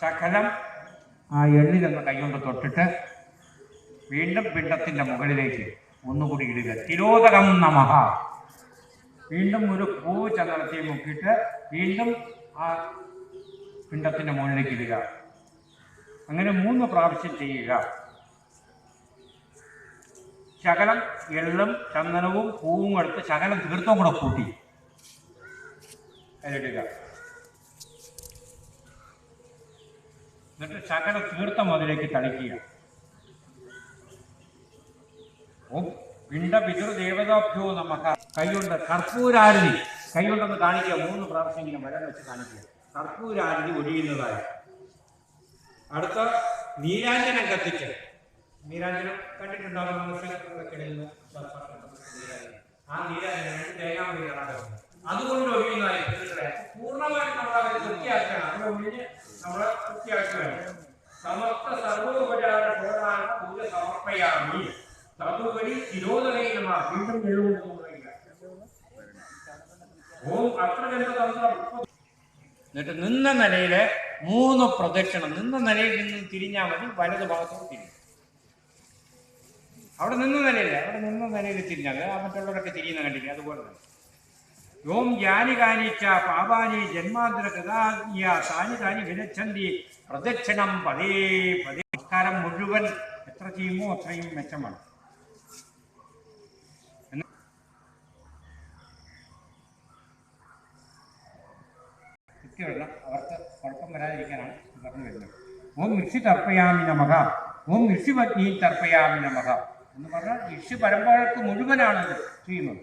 ശകലം ആ എള്ളിലൊന്ന് കൈകൊണ്ട് തൊട്ടിട്ട് വീണ്ടും പിണ്ടത്തിന്റെ മുകളിലേക്ക് ഒന്നുകൂടി ഇടുക. തിരോധകം നമഹ. വീണ്ടും ഒരു പൂ ചന്ദ്രത്തെ മുക്കിയിട്ട് വീണ്ടും ആ പിണ്ടത്തിന്റെ മുകളിലേക്ക് ഇടുക. അങ്ങനെ മൂന്ന് പ്രാവശ്യം ചെയ്യുക. ശകലം എള്ളും ചന്ദനവും പൂവും എടുത്ത് ശകലം തീർത്ഥവും കൂടെ കൂട്ടി. അതിലിടുക എന്നിട്ട് ശകല തീർത്ഥം അതിലേക്ക് തളിക്കുക. പിണ്ട പിതൃദേവതാഭ്യോ നമുക്ക് കൈകൊണ്ട് കർപ്പൂരാരതി. കൈകൊണ്ടൊന്ന് കാണിക്കുക. മൂന്ന് പ്രാവശ്യം ഇങ്ങനെ വരം വെച്ച് കാണിക്കുക. കർപ്പൂരാരതി ഒഴിയുന്നതായി അടുത്ത നീരാഞ്ജനം കത്തിച്ച് നീരാഞ്ജനം കണ്ടിട്ടുണ്ടാകുന്ന. ആ നീരാഞ്ജനം അതുകൊണ്ട് ഒഴിയുന്നതായി. പൂർണമായിട്ട് നമ്മൾ അത് വൃത്തിയാക്കണം. അവിടെ ഒഴിഞ്ഞ് സമർപ്പയാമി തതുപരി തിരോധനയിലുമാ വീണ്ടും എഴുകൊണ്ട് പറയുക ഓം അത്രജന്തതന്ത്രം എന്നിട്ട് നിന്ന നിലയിൽ മൂന്ന് പ്രദക്ഷിണം നിന്ന നിലയിൽ നിന്ന് തിരിഞ്ഞാൽ മതി വലത് ഭാഗത്തോട് തിരിഞ്ഞു. അവിടെ നിന്ന നിലയില്ല അവിടെ നിന്ന നിലയിൽ തിരിഞ്ഞാൽ മറ്റുള്ളവരൊക്കെ തിരിയുന്ന കണ്ടില്ല അതുപോലെ തന്നെ. യോം ജാനി കാനിച്ച പാപാനി ജന്മാന്തര കൃതാജ്ഞ സാനി താനി വിരച്ഛന്തി പ്രദക്ഷിണം പതേ പതേ നമസ്കാരം മുഴുവൻ എത്ര ചെയ്യുമോ അത്രയും മെച്ചമാണ്. കൃത്യമെല്ലാം അവർക്ക് കുഴപ്പം വരാതിരിക്കാനാണ് പറഞ്ഞു വരുന്നത്. ഓം ഋഷി തർപ്പയാമി നമക ഓം ഋഷി പത്നി തർപ്പയാമി നമക എന്ന് പറഞ്ഞാൽ ഋഷി പരമ്പരക്ക് മുഴുവനാണ് ഇത് ചെയ്യുന്നത്.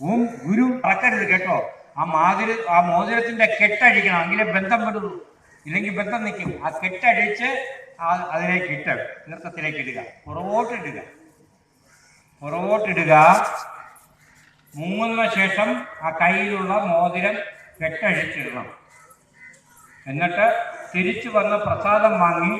ഓം ഗുരു മറക്കരുത് കേട്ടോ. ആ മാതിരി ആ മോതിരത്തിന്റെ കെട്ടഴിക്കണം. എങ്കിലേ ബന്ധം വിടുള്ളൂ ഇല്ലെങ്കിൽ ബന്ധം നിൽക്കും. ആ കെട്ടടിച്ച് അതിലേക്ക് ഇട്ട് നൃത്തത്തിലേക്ക് ഇടുക. പുറകോട്ടിടുക പുറകോട്ടിടുക മുങ്ങുന്ന ശേഷം ആ കയ്യിലുള്ള മോതിരം കെട്ടഴിച്ചിടണം. എന്നിട്ട് തിരിച്ചു വന്ന് പ്രസാദം വാങ്ങി